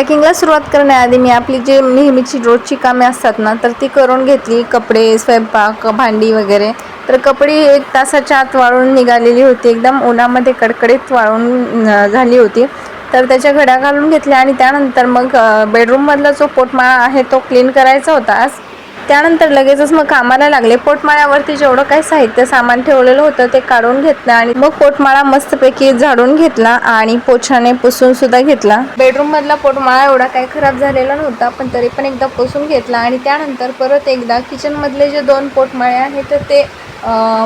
पॅकिंगला सुरुवात करण्याआधी मी आपली जी नेहमीची रोजची कामे असतात ना तर ती करून घेतली. कपडे स्वयंपाक भांडी वगैरे. तर कपडे एक तासाच्या आत वाळून निघालेली होती. एकदम उन्हामध्ये कडकडीत वाळून झाली होती. तर त्याच्या घड्या घालून घेतल्या आणि त्यानंतर मग बेडरूममधला जो पोटमाळा आहे तो क्लीन करायचा होता. आज त्यानंतर लगेचच मग कामाला लागले. पोटमाळ्यावरती जेवढं काही साहित्य सामान ठेवलेलं होतं ते काढून घेतलं आणि मग पोटमाळा मस्तपैकी झाडून घेतला आणि पोछाने पुसून सुद्धा घेतला. बेडरूम मधला पोटमाळा एवढा काही खराब झालेला नव्हता पण तरी पण एकदा पुसून घेतला आणि त्यानंतर परत एकदा किचन मधले जे दोन पोटमाळे आहेत तर ते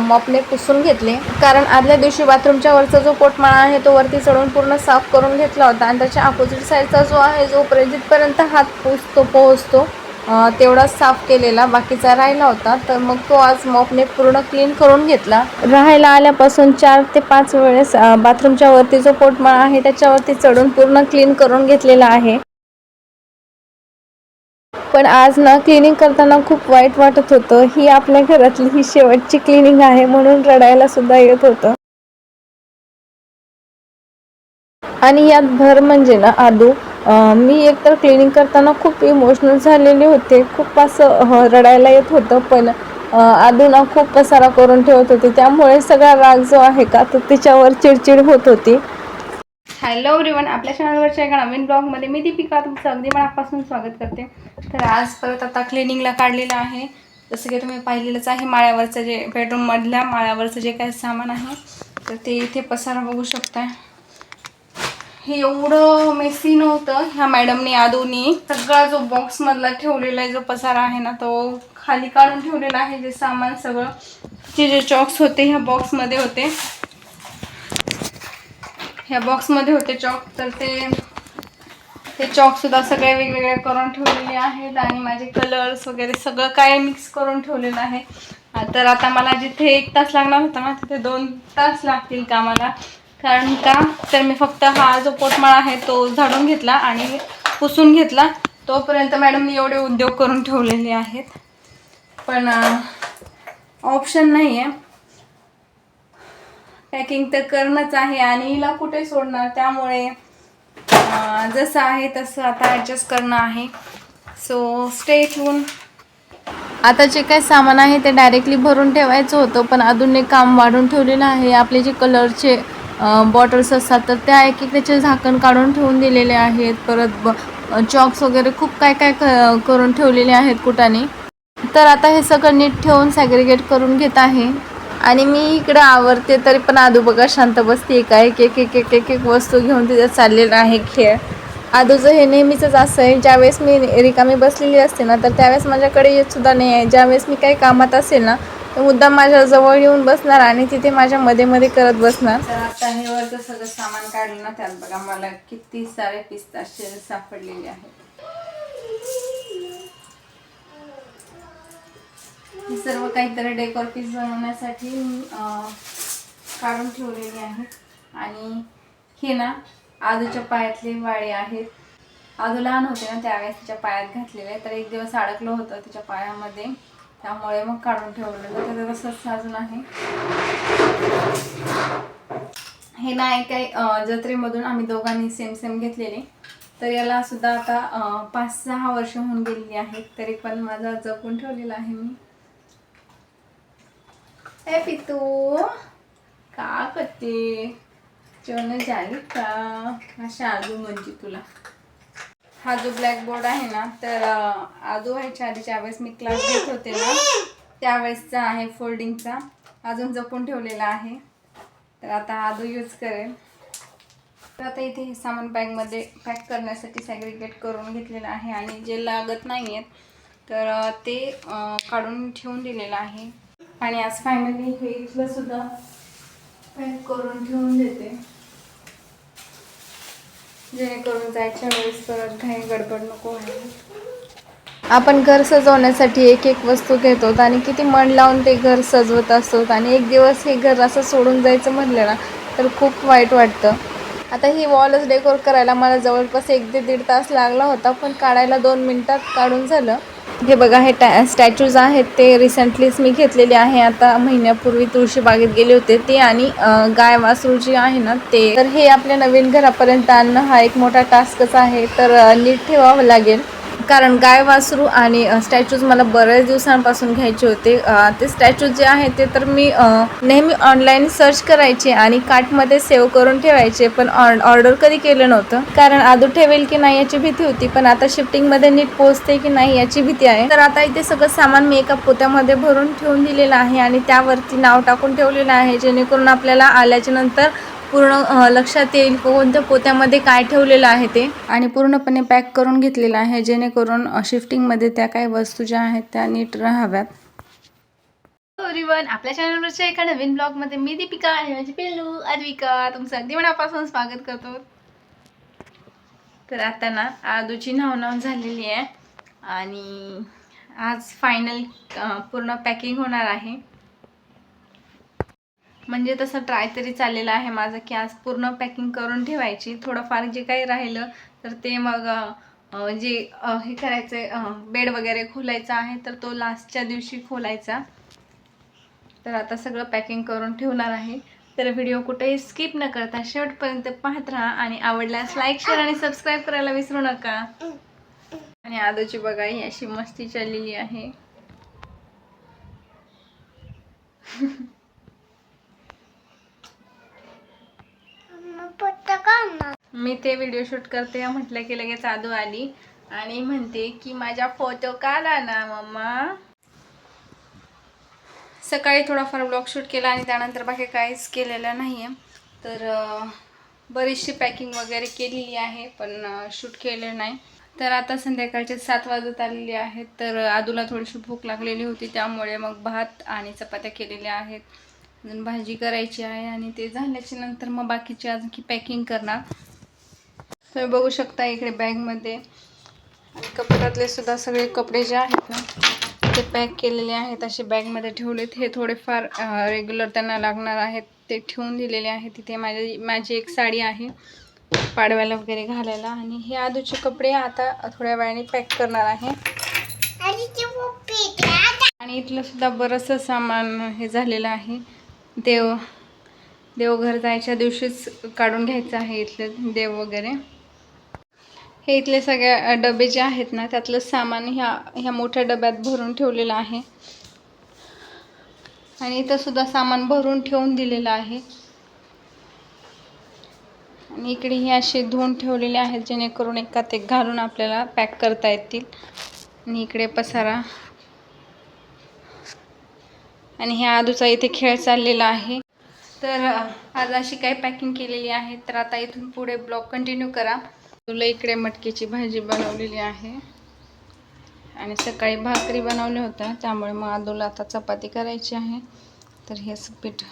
मॉपने पुसून घेतले. कारण आदल्या दिवशी बाथरूमच्या वरचा जो पोटमाळा आहे तो वरती चढून पूर्ण साफ करून घेतला होता आणि त्याच्या अपोजिट साईडचा जो आहे जो जिथपर्यंत हात पोचतो पोहोचतो तेवढाच साफ केलेला बाकीचा राहिला होता. तर मग तो आज मॉपने पूर्ण क्लीन करून घेतला. राहायला आल्यापासून चार ते पाच वेळेस बाथरूमच्या वरती जो पोटमाळा आहे त्याच्यावरती चढून पूर्ण क्लीन करून घेतलेला आहे. पण आज ना क्लिनिंग करताना खूप वाईट वाटत होतं. ही आपल्या घरातली ही शेवटची क्लिनिंग आहे म्हणून रडायला सुद्धा येत होतं. आणि यात भर म्हणजे ना आदू मी एकतर क्लिनिंग करताना खूप इमोशनल झालेले होते. खूप असं रडायला येत होतं पण अधून खूप पसारा करून ठेवत होते. त्यामुळे सगळा राग जो आहे का तो तिच्यावर चिडचिड होत होती. हॅलो एव्हरीवन आपल्या चॅनलवरच्या एका नवीन ब्लॉगमध्ये मी दीपिका तुमचं अगदी मनापासून स्वागत करते. तर आज परत आता क्लिनिंगला काढलेलं आहे. जसं की तुम्ही पाहिलेलंच आहे माळ्यावरचं जे बेडरूममधल्या माळ्यावरचं जे काही सामान आहे तर ते इथे पसारा बघू शकताय. हे एवढं मेसी नव्हतं. ह्या मॅडमनी दोन्ही. सगळा जो बॉक्समधला ठेवलेला आहे जो पसारा आहे ना तो खाली काढून ठेवलेला आहे जे सामान सगळं. जे जे चॉक्स होते ह्या बॉक्समध्ये होते. ह्या बॉक्समध्ये होते चॉक तर ते ते चॉकसुद्धा सगळे वेगवेगळे करून ठेवलेले आहेत. आणि माझे कलर्स वगैरे सगळं काय मिक्स करून ठेवलेलं आहे. तर आता मला जिथे एक तास लागणार होता ना तिथे दोन तास लागतील कामाला. कारण का? तर मी फक्त हा जो पोटमाळा आहे तो झाडून घेतला आणि पुसून घेतला. तोपर्यंत मॅडमनी एवढे उद्योग करून ठेवलेले आहेत. पण ऑप्शन नाही आहे पॅकिंग तर करणंच आहे आणि हिला कुठे सोडणार? त्यामुळे जसं आहे तसं आता ॲडजस्ट करणं आहे. सो स्टे ठेवून आता जे काही सामान आहे ते डायरेक्टली भरून ठेवायचं होतं पण अजून एक काम वाढून ठेवलेलं आहे. आपले जे कलरचे बॉटल्स असतात तर त्या एक एक त्याचे झाकण काढून ठेवून दिलेले आहेत. परत ब चॉक्स वगैरे खूप काय काय क- करून ठेवलेले आहेत कुटाने. तर आता हे सगळं नीट ठेवून सॅग्रिगेट करून घेत आहे. आणि मी इकडे आवरते तरी पण आदू बघा शांत बसते एका एक एक एक एक एक एक वस्तू घेऊन तिथे चाललेला आहे खेळ. आदूचं हे नेहमीचंच असं आहे ज्यावेळेस मी रिकामी बसलेली असते ना तर त्यावेळेस माझ्याकडे येत सुद्धा नाही आहे. ज्यावेळेस मी काही कामात असेल ना तर मुद्दाम माझ्या जवळ येऊन बसणार आणि तिथे माझ्या मध्ये मध्ये करत बसणार. तर आता हे वरचं सगळं सामान काढलं ना त्यात बघा मला किती सारे पिस्ताचे सापडलेले आहेत. हे सर्व काहीतरी डेकोर पीस बनवण्यासाठी काढून ठेवलेली आहेत. आणि हे ना आजूच्या पायातले वाळे आहेत. आजू लहान होते ना त्यावेळेस तिच्या पायात घातलेले. तर एक दिवस अडकलं होतं तिच्या पायामध्ये. त्यामुळे मग काढून ठेवलेलं. तर ते तसंच आहे. हे नाही काही जत्रेमधून आम्ही दोघांनी सेम सेम घेतलेले. तर याला सुद्धा आता पाच सहा वर्ष होऊन गेलेली आहेत. तरी पण माझा जपून ठेवलेला आहे मी. ए पितू का करते? जेवण झाली का? अशा आजू म्हणजे तुला. हा जो ब्लॅकबोर्ड आहे ना तर आजू व्हायच्या आधी ज्यावेळेस मी क्लास घेत होते ना त्यावेळेसचा आहे फोल्डिंगचा अजून जपून ठेवलेला आहे. तर आता आदू यूज करेल तर आता इथे हे सामान बॅगमध्ये पॅक करण्यासाठी सॅग्रिगेट करून घेतलेलं आहे आणि जे लागत नाही आहेत तर ते काढून ठेवून दिलेलं आहे. आणि आज फायनली हे इथलं सुद्धा पॅक करून ठेवून देते. जेणेकरून जायच्या वेळेस परत घाई गडबड नको व्हायला. आपण घर सजवण्यासाठी एक एक वस्तू घेतो आणि किती मन लावून ते घर सजवत असतो आणि एक दिवस हे घर असं सोडून जायचं म्हटलं ना तर खूप वाईट वाटतं. आता ही वॉलच डेकोर करायला मला जवळपास एक ते दीड तास लागला होता पण काढायला दोन मिनटात काढून झालं. हे बघा हे टॅ स्टॅच्यूज आहेत ते रिसेंटलीच मी घेतलेले आहे. आता महिन्यापूर्वी तुळशीबागेत गेले होते ते आणि गाय वासरू जी आहे ना ते. तर हे आपल्या नवीन घरापर्यंत आणणं हा एक मोठा टास्कच आहे. तर नीट ठेवावं लागेल. कारण गाय वासरू आणि स्टॅच्यूज मला बऱ्याच दिवसांपासून घ्यायचे होते. ते स्टॅच्यूज जे आहे ते तर मी नेहमी ऑनलाईन सर्च करायचे आणि कार्टमध्ये सेव्ह करून ठेवायचे पण ऑर्डर कधी केलं नव्हतं. कारण आदू ठेवेल की नाही याची भीती होती पण आता शिफ्टिंगमध्ये नीट पोहोचते की नाही याची भीती आहे. तर आता इथे सगळं सामान मी एका पोत्यामध्ये भरून ठेवून दिलेलं आहे आणि त्यावरती नाव टाकून ठेवलेलं आहे जेणेकरून आपल्याला आल्याच्यानंतर पूर्ण लक्षात येईल कोणत्या पोत्यामध्ये काय ठेवलेलं आहे ते. आणि पूर्णपणे पॅक करून घेतलेलं आहे जेणेकरून शिफ्टिंगमध्ये त्या काही वस्तू ज्या आहेत त्या नीट राहाव्यात. एव्हरीवन आपल्या चॅनलवरच्या एका नवीन ब्लॉगमध्ये मी दीपिका आणि माझी पिल्लू अद्विका तुमचं अगदी मनापासून स्वागत करतो. तर आता ना आदूची नाव नाव झालेली आहे आणि आज फायनल पूर्ण पॅकिंग होणार आहे. म्हणजे तसं ट्राय तरी चाललेलं आहे माझं की आज पूर्ण पॅकिंग करून ठेवायची. थोडंफार जे काही राहिलं तर ते मग जे हे करायचं बेड वगैरे खोलायचा आहे तर तो लास्टच्या दिवशी खोलायचा. तर आता सगळं पॅकिंग करून ठेवणार आहे. तर व्हिडिओ कुठेही स्किप न करता शेवटपर्यंत पाहत राहा आणि आवडल्यास लाईक शेअर आणि सबस्क्राईब करायला विसरू नका. आणि आदूची बघा ही अशी मस्ती चाललेली आहे. मी ते व्हिडिओ शूट करते म्हटलं की लगेच आदू आली. आणि म्हणते की माझा फोटो काढा ना मम्मा? सकाळी थोडाफार ब्लॉग शूट केला आणि त्यानंतर बाकी काहीच केलेलं नाही आहे तर बरीचशी पॅकिंग वगैरे केलेली आहे पण शूट केलं नाही. तर आता संध्याकाळचे सात वाजत आलेले आहेत. तर आदूला थोडीशी भूक लागलेली होती त्यामुळे मग भात आणि चपात्या केलेल्या आहेत. अजून भाजी करायची आहे आणि ते झाल्याच्यानंतर मग बाकीची अजून की पॅकिंग करणार. तुम्ही बघू शकता इकडे बॅगमध्ये आणि कपड्यातले सुद्धा सगळे कपडे जे आहेत ना ते पॅक केलेले आहेत. असे बॅगमध्ये ठेवलेत. हे थोडेफार रेग्युलर त्यांना लागणार आहेत. ते ठेवून दिलेले आहेत. तिथे माझी माझी एक साडी आहे पाडव्याला वगैरे घालायला. आणि हे आधूचे कपडे आता थोड्या वेळाने पॅक करणार आहे. आणि इथलं सुद्धा बरंचसं सामान हे झालेलं आहे. देव देवघर जायच्या दिवशीच काढून घ्यायचं आहे इथले देव वगैरे. हे इथले सगळ्या डबे जे आहेत ना त्यातलं सामान ह्या ह्या मोठ्या डब्यात भरून ठेवलेलं आहे. आणि इथं सुद्धा सामान भरून ठेवून दिलेलं आहे. आणि इकडे हे असे धुवून ठेवलेले आहेत जेणेकरून एकात एक घालून आपल्याला पॅक करता येतील. आणि इकडे पसारा आणि ह्या आदूचा इथे खेळ चाललेला आहे. तर आज अशी काही पॅकिंग केलेली आहे तर आता इथून पुढे ब्लॉग कंटिन्यू करा. तुला इकडे मटकीची भाजी बनवलेली आहे. आणि सकाळी भाकरी बनवल्या होत्या त्यामुळे मग आदूला आता चपाती करायची आहे. तर हे पीठ